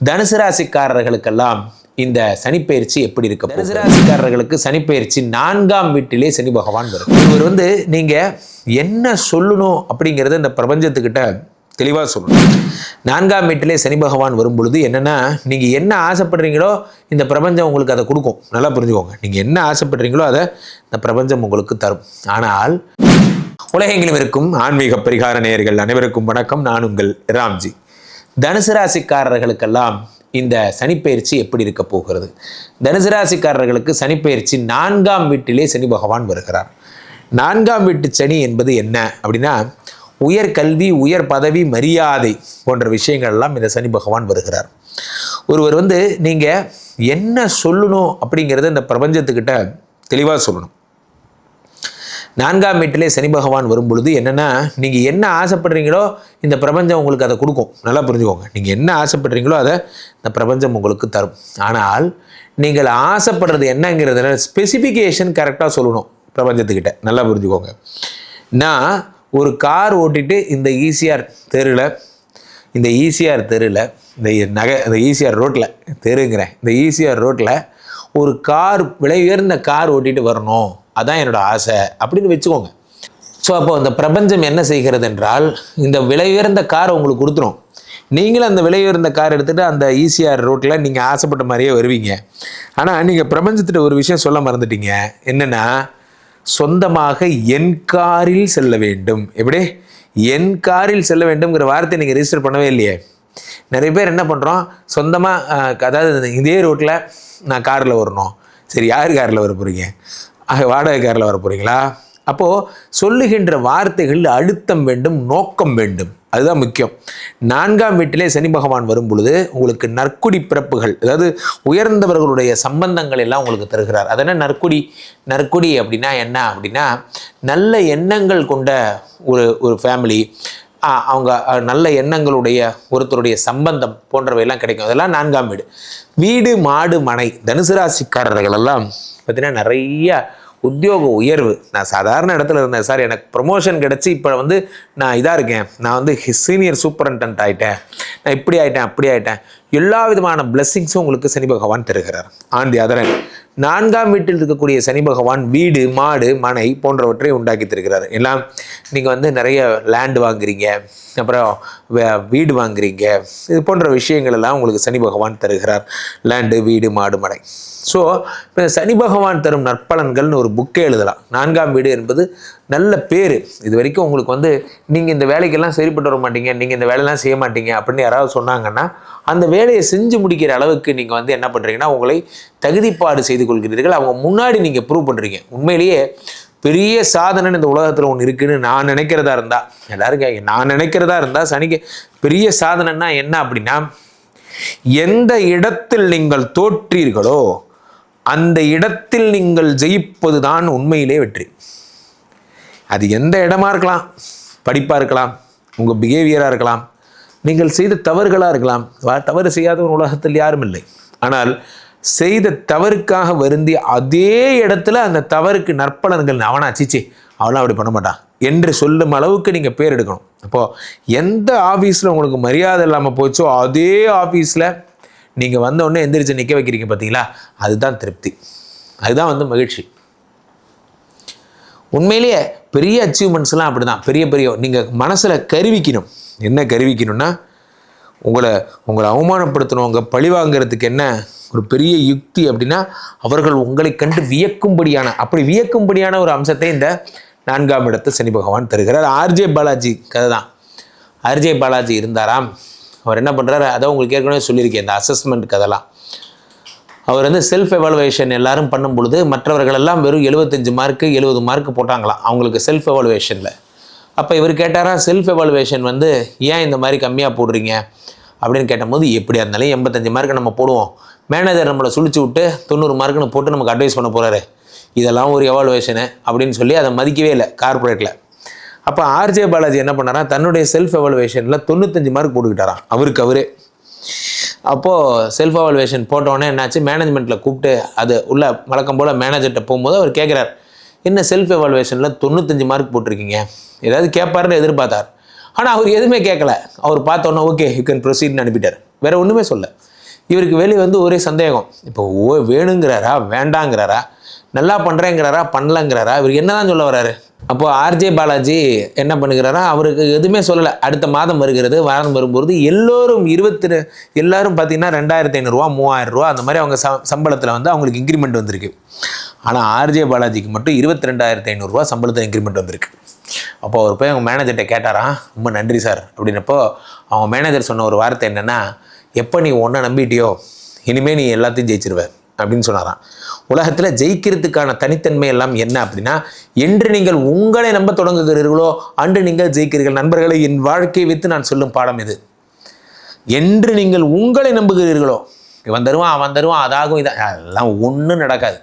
தனுசு ராசிக்காரர்களுக்கெல்லாம் இந்த சனிப்பெயர்ச்சி எப்படி இருக்கு தனுசு ராசிக்காரர்களுக்கு சனிப்பெயர்ச்சி நான்காம் வீட்டிலே சனி பகவான் வரும் இவர் வந்து நீங்க என்ன சொல்லணும் அப்படிங்கிறத இந்த பிரபஞ்சத்துக்கிட்ட தெளிவாக சொல்லணும். நான்காம் வீட்டிலே சனி பகவான் வரும் பொழுது என்னென்னா நீங்கள் என்ன ஆசைப்படுறீங்களோ இந்த பிரபஞ்சம் உங்களுக்கு அதை கொடுக்கும். நல்லா புரிஞ்சுக்கோங்க. நீங்கள் என்ன ஆசைப்படுறீங்களோ அதை இந்த பிரபஞ்சம் உங்களுக்கு தரும். ஆனால் உலகெங்கிலும் இருக்கும் ஆன்மீக பரிகார நேயர்கள் அனைவருக்கும் வணக்கம். நான் உங்கள் ராம்ஜி. தனுசு ராசிக்காரர்களுக்கெல்லாம் இந்த சனிப்பெயர்ச்சி எப்படி இருக்க போகிறது? தனுசு ராசிக்காரர்களுக்கு சனிப்பெயர்ச்சி நான்காம் வீட்டிலே சனி பகவான் வருகிறார். நான்காம் வீட்டு சனி என்பது என்ன அப்படின்னா உயர் கல்வி உயர் பதவி மரியாதை போன்ற விஷயங்கள் எல்லாம் இந்த சனி பகவான் வருகிறார். ஒருவர் வந்து நீங்கள் என்ன சொல்லணும் அப்படிங்கிறத இந்த பிரபஞ்சத்துக்கிட்ட தெளிவாக சொல்லணும். நான்காம் வீட்டிலே சனி பகவான் வரும்பொழுது என்னென்னா நீங்கள் என்ன ஆசைப்படுறீங்களோ இந்த பிரபஞ்சம் உங்களுக்கு அதை கொடுக்கும். நல்லா புரிஞ்சுக்கோங்க. நீங்கள் என்ன ஆசைப்படுறீங்களோ அதை இந்த பிரபஞ்சம் உங்களுக்கு தரும். ஆனால் நீங்கள் ஆசைப்படுறது என்னங்கிறதுல ஸ்பெசிஃபிகேஷன் கரெக்டாக சொல்லணும் பிரபஞ்சத்துக்கிட்ட. நல்லா புரிஞ்சுக்கோங்க. நான் ஒரு கார் ஓட்டிட்டு இந்த ஈசிஆர் தெருவில் இந்த ஈசிஆர் தெருவில் இந்த நகை இந்த ஈசிஆர் ரோட்டில் தெருங்கிறேன். இந்த ஈசிஆர் ரோட்டில் ஒரு கார் விலை உயர்ந்த கார் ஓட்டிட்டு வரணும். அதான் என்னோட ஆசை அப்படின்னு வச்சுக்கோங்க. ஸோ அப்போ அந்த பிரபஞ்சம் என்ன செய்கிறது என்றால் இந்த விலை உயர்ந்த கார் உங்களுக்கு கொடுத்துரும். நீங்களும் அந்த விலை உயர்ந்த கார் எடுத்துகிட்டு அந்த ஈசிஆர் ரோட்டில் நீங்கள் ஆசைப்பட்ட மாதிரியே வருவீங்க. ஆனால் நீங்கள் பிரபஞ்சத்திட்ட ஒரு விஷயம் சொல்ல மறந்துட்டீங்க. என்னென்னா சொந்தமாக என் காரில் செல்ல வேண்டும். எப்படி? என் காரில் செல்ல வேண்டும்ங்கிற வார்த்தை நீங்கள் ரிஜிஸ்டர் பண்ணவே இல்லையே. நிறைய பேர் என்ன பண்ணுறோம் சொந்தமாக அதாவது இதே ரோட்டில் நான் காரில் வரணும் சரி யார் காரில் வர போகிறீங்க வாடகை காரில் வர போகிறீங்களா அப்போது சொல்லுகின்ற வார்த்தைகள் அழுத்தம் வேண்டும் நோக்கம் வேண்டும். அதுதான் முக்கியம். நான்காம் வீட்டிலே சனி பகவான் வரும் பொழுது உங்களுக்கு நற்குடி பிறப்புகள் அதாவது உயர்ந்தவர்களுடைய சம்பந்தங்கள் எல்லாம் உங்களுக்கு தருகிறார். அதனால் நற்குடி? நற்குடி அப்படின்னா என்ன அப்படின்னா நல்ல எண்ணங்கள் கொண்ட ஒரு ஒரு ஃபேமிலி அவங்க நல்ல எண்ணங்களுடைய ஒருத்தருடைய சம்பந்தம் போன்றவையெல்லாம் கிடைக்கும். அதெல்லாம் நான்காம் வீடு. வீடு மாடு மனை தனுசு ராசிக்காரர்கள் எல்லாம் பார்த்தீங்கன்னா நிறைய உத்தியோக உயர்வு. நான் சாதாரண இடத்துல இருந்தேன். சார் எனக்கு ப்ரொமோஷன் கிடச்சி இப்போ வந்து நான் இதாக இருக்கேன். நான் வந்து சீனியர் சூப்பரண்டன்ட் ஆகிட்டேன் நான் இப்படி ஆகிட்டேன் அப்படி ஆகிட்டேன் எல்லா விதமான பிளெஸ்ஸிங்ஸும் உங்களுக்கு சனி பகவான் தருகிறார். ஆன் தி அதரன் நான்காம் வீட்டில் இருக்கக்கூடிய சனி பகவான் வீடு மாடு மனை போன்றவற்றை உண்டாக்கி தருகிறார். எல்லாம் நீங்கள் வந்து நிறைய லேண்டு வாங்குறீங்க அப்புறம் வீடு வாங்குறீங்க இது போன்ற விஷயங்கள் எல்லாம் உங்களுக்கு சனி பகவான் தருகிறார். லேண்டு வீடு மாடு மனை. ஸோ இப்போ சனி பகவான் தரும் நற்பலன்கள்னு ஒரு புக்கே எழுதலாம். நான்காம் வீடு என்பது நல்ல பேர். இது வரைக்கும் உங்களுக்கு வந்து நீங்கள் இந்த வேலைக்கெல்லாம் சரிப்பட்டு வர மாட்டீங்க நீங்கள் இந்த வேலையெல்லாம் செய்ய மாட்டீங்க அப்படின்னு யாராவது சொன்னாங்கன்னா அந்த வேலையை செஞ்சு முடிக்கிற அளவுக்கு நீங்கள் வந்து என்ன பண்ணுறீங்கன்னா உங்களை தகுதிப்பாடு செய்து கொள்கிறீர்கள். அவங்க முன்னாடி நீங்கள் ப்ரூவ் பண்ணுறீங்க உண்மையிலேயே பெரிய சாதனை இந்த உலகத்தில் ஒன்று இருக்குன்னு நான் நினைக்கிறதா இருந்தா எல்லாரும் கேட்க நான் நினைக்கிறதா இருந்தால் சனிக்கு பெரிய சாதனைன்னா என்ன அப்படின்னா எந்த இடத்தில் நீங்கள் தோற்றீர்களோ அந்த இடத்தில் நீங்கள் ஜெயிப்பது தான் உண்மையிலே வெற்றி. அது எந்த இடமா இருக்கலாம் படிப்பாக இருக்கலாம் உங்கள் பிஹேவியராக இருக்கலாம் நீங்கள் செய்த தவறுகளாக இருக்கலாம் தவறு செய்யாத ஒரு உலகத்தில் யாரும் இல்லை. ஆனால் செய்த தவறுக்காக வருந்தி அதே இடத்துல அந்த தவறுக்கு நற்பலன்கள் அவனா சிச்சி அவனாம் அப்படி பண்ண மாட்டான். என்று சொல்லும் அளவுக்கு நீங்கள் பேர் எடுக்கணும். அப்போது எந்த ஆஃபீஸில் உங்களுக்கு மரியாதை இல்லாமல் போச்சோ அதே ஆஃபீஸில் நீங்கள் வந்த உடனே எந்திரிச்சு நிற்க வைக்கிறீங்க பார்த்தீங்களா அதுதான் திருப்தி. அதுதான் வந்து மகிழ்ச்சி. உண்மையிலேயே பெரிய அச்சீவ்மெண்ட்ஸ்லாம் அப்படி தான் பெரிய பெரிய நீங்கள் மனசில் கருவிக்கணும். என்ன கருவிக்கணும்னா உங்களை உங்களை அவமானப்படுத்தணுங்க பழி வாங்கிறதுக்கு என்ன ஒரு பெரிய யுக்தி அப்படின்னா அவர்கள் உங்களை கண்டு வியக்கும்படியான அப்படி வியக்கும்படியான ஒரு அம்சத்தை இந்த நான்காம் இடத்து சனி பகவான் தருகிறார். ஆர்ஜே பாலாஜி கதை தான். ஆர்ஜே பாலாஜி இருந்தாராம். அவர் என்ன பண்ணுறாரு அதை உங்களுக்கு ஏற்கனவே சொல்லியிருக்கேன் இந்த அசஸ்மெண்ட் கதெல்லாம் அவர் வந்து செல்ஃப் எவாலுவேஷன் எல்லாரும் பண்ணும் பொழுது மற்றவர்கள் எல்லாம் வெறும் எழுபத்தஞ்சு மார்க்கு எழுபது மார்க்கு போட்டாங்களாம் அவங்களுக்கு செல்ஃப் எவாலுவேஷனில் அப்போ இவர் கேட்டாரா செல்ஃப் எவாலுவேஷன் வந்து ஏன் இந்த மாதிரி கம்மியாக போடுறீங்க? அப்படின்னு கேட்டபோது எப்படியா இருந்தாலும் எண்பத்தஞ்சு மார்க்கு நம்ம போடுவோம். மேனேஜர் நம்மளை சுழிச்சு விட்டு தொண்ணூறு மார்க்குன்னு போட்டு நமக்கு அட்வைஸ் பண்ண போகிறாரு இதெல்லாம் ஒரு எவாலுவேஷனு அப்படின்னு சொல்லி அதை மதிக்கவே இல்லை கார்பரேட்டில் அப்போ ஆர்ஜே பாலாஜி என்ன பண்ணாரா? தன்னுடைய செல்ஃப் எவாலுவேஷனில் தொண்ணூத்தஞ்சு மார்க் போட்டுக்கிட்டாராம். அவருக்கு அவரே. அப்போது செல்ஃப் எவாலுவேஷன் போட்டோடனே என்னாச்சு? மேனேஜ்மெண்ட்டில் கூப்பிட்டு அது உள்ள வழக்கம் போல் மேனேஜர்கிட்ட போகும்போது அவர் கேட்குறார் என்ன செல்ஃப் எவாலுவேஷனில் தொண்ணூத்தஞ்சு மார்க் போட்டிருக்கீங்க? ஏதாவது கேட்பாருன்னு எதிர்பார்த்தார். ஆனால் அவர் எதுவுமே கேட்கல அவர் பார்த்தோன்னே ஓகே யூ கேன் ப்ரொசீட்னு அனுப்பிட்டார். வேற ஒன்றுமே சொல்ல இவருக்கு வெளியே வந்து ஒரே சந்தேகம். இப்போ ஓ வேணுங்கிறாரா? வேண்டாங்கிறாரா? நல்லா பண்ணுறேங்கிறாரா பண்ணலங்கிறாரா? இவர் என்னதான் சொல்ல வராரு? அப்போ ஆர்ஜே பாலாஜி என்ன பண்ணுகிறாரா? அவருக்கு எதுவுமே சொல்லலை. அடுத்த மாதம் வருகிறது வாரம் வரும்போது எல்லோரும் இருபத்தி எல்லாரும் பார்த்தீங்கன்னா ரெண்டாயிரத்தி ஐநூறுரூவா மூவாயிரம் ரூபா அந்த மாதிரி அவங்க ச சம்பளத்தில் வந்து அவங்களுக்கு இன்க்ரிமெண்ட் வந்திருக்கு. ஆனால் ஆர்ஜே பாலாஜிக்கு மட்டும் இருபத்தி ரெண்டாயிரத்தி ஐநூறுரூவா சம்பளத்தில் இன்க்ரிமெண்ட் வந்திருக்கு. அப்போ அவர் போய் அவங்க மேனேஜர்கிட்ட கேட்டாராம் ரொம்ப நன்றி சார். அப்படின்னப்போ அவங்க மேனேஜர் சொன்ன ஒரு வார்த்தை என்னென்னா எப்போ நீ ஒன்றை நம்பிட்டியோ இனிமேல் நீ எல்லாத்தையும் ஜெயிச்சிருவேன் அப்படின்னு சொன்னாராம். உலகத்தில் ஜெயிக்கிறதுக்கான தனித்தன்மை எல்லாம் என்ன அப்படின்னா என்று நீங்கள் உங்களை நம்ப தொடங்குகிறீர்களோ அன்று நீங்கள் ஜெயிக்கிறீர்கள். நண்பர்களை என் வாழ்க்கையை வைத்து நான் சொல்லும் பாடம் இது. என்று நீங்கள் உங்களை நம்புகிறீர்களோ இவன் தருவான் அவன் தருவான் அதாகும் இதான். அதெல்லாம் ஒன்றும் நடக்காது.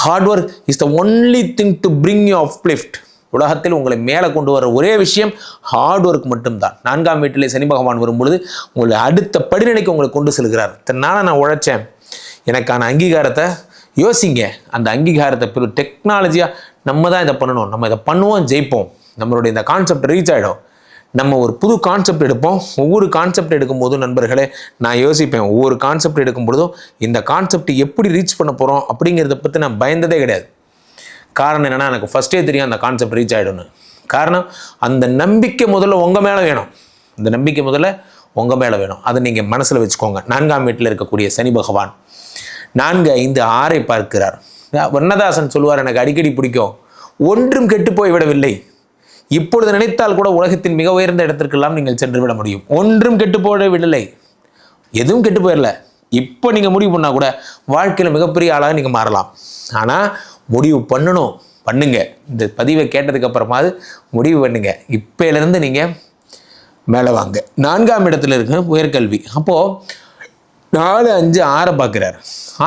Hard work is the only thing to bring you uplift உலகத்தில் உங்களை மேலே கொண்டு வர ஒரே விஷயம் ஹார்ட் ஒர்க் மட்டும்தான். நான்காம் வீட்டிலே சனி பகவான் வரும்பொழுது உங்களை அடுத்த படிநிலைக்கு உங்களை கொண்டு செல்கிறார். தன்னால் நான் உழைச்சேன். எனக்கான அங்கீகாரத்தை யோசிங்க. அந்த அங்கீகாரத்தை பெரு டெக்னாலஜியாக நம்ம தான் இதை பண்ணணும். நம்ம இதை பண்ணுவோம் ஜெயிப்போம். நம்மளுடைய இந்த கான்செப்ட் ரீச் ஆகிடும் நம்ம ஒரு புது கான்செப்ட் எடுப்போம். ஒவ்வொரு கான்செப்ட் எடுக்கும்போது நண்பர்களே நான் யோசிப்பேன். ஒவ்வொரு கான்செப்ட் எடுக்கும்பொழுதும் இந்த கான்செப்ட் எப்படி ரீச் பண்ண போகிறோம் அப்படிங்கிறத பற்றி நான் பயந்ததே கிடையாது. காரணம் என்னென்னா எனக்கு ஃபஸ்ட்டே தெரியும் அந்த கான்செப்ட் ரீச் ஆகிடும்னு காரணம் அந்த நம்பிக்கை முதல்ல உங்கள் மேலே வேணும். அந்த நம்பிக்கை முதல்ல உங்கள் மேலே வேணும். அதை நீங்கள் மனசில் வச்சுக்கோங்க. நான்காம் வீட்டில் இருக்கக்கூடிய சனி பகவான். நான்கு ஐந்து ஆறை பார்க்கிறார். வண்ணதாசன் சொல்லுவார் எனக்கு அடிக்கடி பிடிக்கும். ஒன்றும் கெட்டு போய் விடவில்லை இப்பொழுது நினைத்தால் கூட உலகத்தின் மிக உயர்ந்த இடத்திற்கெல்லாம் நீங்கள் சென்று விட முடியும். ஒன்றும் கெட்டு போட விடலை எதுவும் கெட்டு போயிடல இப்போ நீங்கள் முடிவு பண்ணால் கூட வாழ்க்கையில் மிகப்பெரிய ஆளாக நீங்கள் மாறலாம். ஆனால் முடிவு பண்ணணும். பண்ணுங்க. இந்த பதிவை கேட்டதுக்கு அப்புறமாவது முடிவு பண்ணுங்க. இப்போலேருந்து நீங்கள் மேலே வாங்க. நான்காம் இடத்துல இருக்கு உயர்கல்வி. அப்போது நாலு அஞ்சு ஆறை பார்க்குறாரு.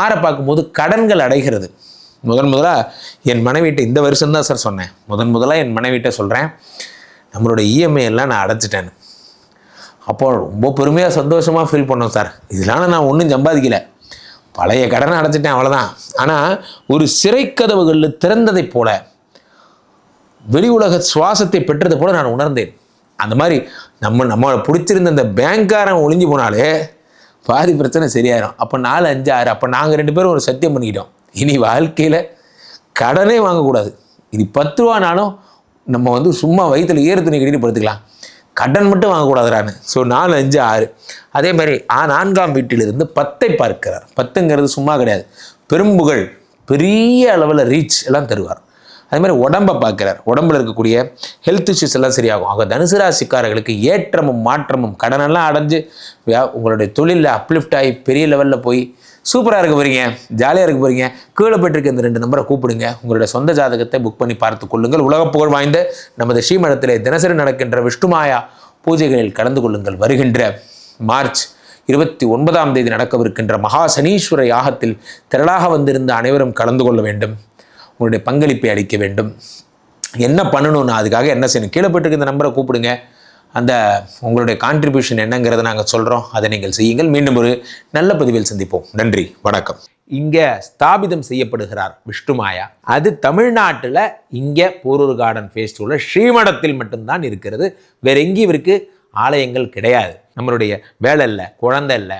ஆறை பார்க்கும்போது கடன்கள் அடைகிறது. முதன் முதலாக என் மனைவிட்ட இந்த வருஷம் தான் சார் சொன்னேன். முதன் முதலாக என் மனைவிட்ட சொல்கிறேன் நம்மளோட இஎம்ஐ எல்லாம் நான் அடைச்சிட்டேன்னு. அப்போ ரொம்ப பெருமையாக சந்தோஷமாக ஃபீல் பண்ணோம் சார் இதனால நான் ஒன்றும் சம்பாதிக்கல. பழைய கடனை அடைச்சிட்டேன் அவ்வளோதான் ஆனால் ஒரு சிறை கதவுகளில் திறந்ததைப் போல வெளி உலக சுவாசத்தை பெற்றது போல நான் உணர்ந்தேன். அந்த மாதிரி நம்ம நம்ம பிடிச்சிருந்த அந்த பேங்க்காரன் ஒளிஞ்சு போனாலே பாதி பிரச்சனை சரியாயிரும். அப்போ நாலு அஞ்சு ஆறு அப்போ நாங்கள் ரெண்டு பேரும் ஒரு சத்தியம் பண்ணிக்கிட்டோம். இனி வாழ்க்கையில் கடனே வாங்கக்கூடாது. இனி பத்து ரூபானாலும் நம்ம வந்து சும்மா வயிற்றுல ஏறு துணி கட்டிட்டு படுத்துக்கலாம். கடன் மட்டும் வாங்கக்கூடாதுறான்னு ஸோ நாலு அஞ்சு ஆறு. அதே மாதிரி ஆ நான்காம் வீட்டிலிருந்து பத்தை பார்க்கிறார். பத்துங்கிறது சும்மா கிடையாது. பெரும்புகழ் பெரிய அளவில் ரீச் எல்லாம் தருவார். அதே மாதிரி உடம்பை பார்க்குறார். உடம்புல இருக்கக்கூடிய ஹெல்த் இஷ்யூஸ் எல்லாம் சரியாகும். ஆக தனுசு ராசிக்காரர்களுக்கு ஏற்றமும் மாற்றமும் கடனெல்லாம் அடைஞ்சு உங்களுடைய தொழிலில் அப்லிஃப்ட் ஆகி பெரிய லெவலில் போய் சூப்பராக இருக்க போகிறீங்க ஜாலியாக இருக்க போகிறீங்க கீழே போயிட்டு இந்த ரெண்டு நம்பரை கூப்பிடுங்க. உங்களுடைய சொந்த ஜாதகத்தை புக் பண்ணி பார்த்து கொள்ளுங்கள். உலக புகழ் வாய்ந்த நமது ஸ்ரீமடத்தில் தினசரி நடக்கின்ற விஷ்ணுமாயா பூஜைகளில் கலந்து கொள்ளுங்கள். வருகின்ற மார்ச் இருபத்தி ஒன்பதாம் தேதி நடக்கவிருக்கின்ற மகா சனீஸ்வர யாகத்தில் திரளாக வந்திருந்த அனைவரும் கலந்து கொள்ள வேண்டும். உங்களுடைய பங்களிப்பை அளிக்க வேண்டும். என்ன பண்ணணும்னா அதுக்காக என்ன செய்யணும்? கீழே போயிட்டு இந்த நம்பரை கூப்பிடுங்க. அந்த உங்களுடைய கான்ட்ரிபியூஷன் என்னங்கிறத நாங்கள் சொல்கிறோம் அதை நீங்கள் செய்யுங்கள். மீண்டும் ஒரு நல்ல பதிவில் சந்திப்போம். நன்றி. வணக்கம். இங்கே ஸ்தாபிதம் செய்யப்படுகிறார் விஷ்ணுமாயா அது தமிழ்நாட்டில் இங்கே போரூர் கார்டன் ஃபேஸ்டிவலில் ஸ்ரீமடத்தில் மட்டும்தான் இருக்கிறது. வேற எங்கேயும் இவருக்கு ஆலயங்கள் கிடையாது. நம்மளுடைய வேலை இல்லை குழந்தை இல்லை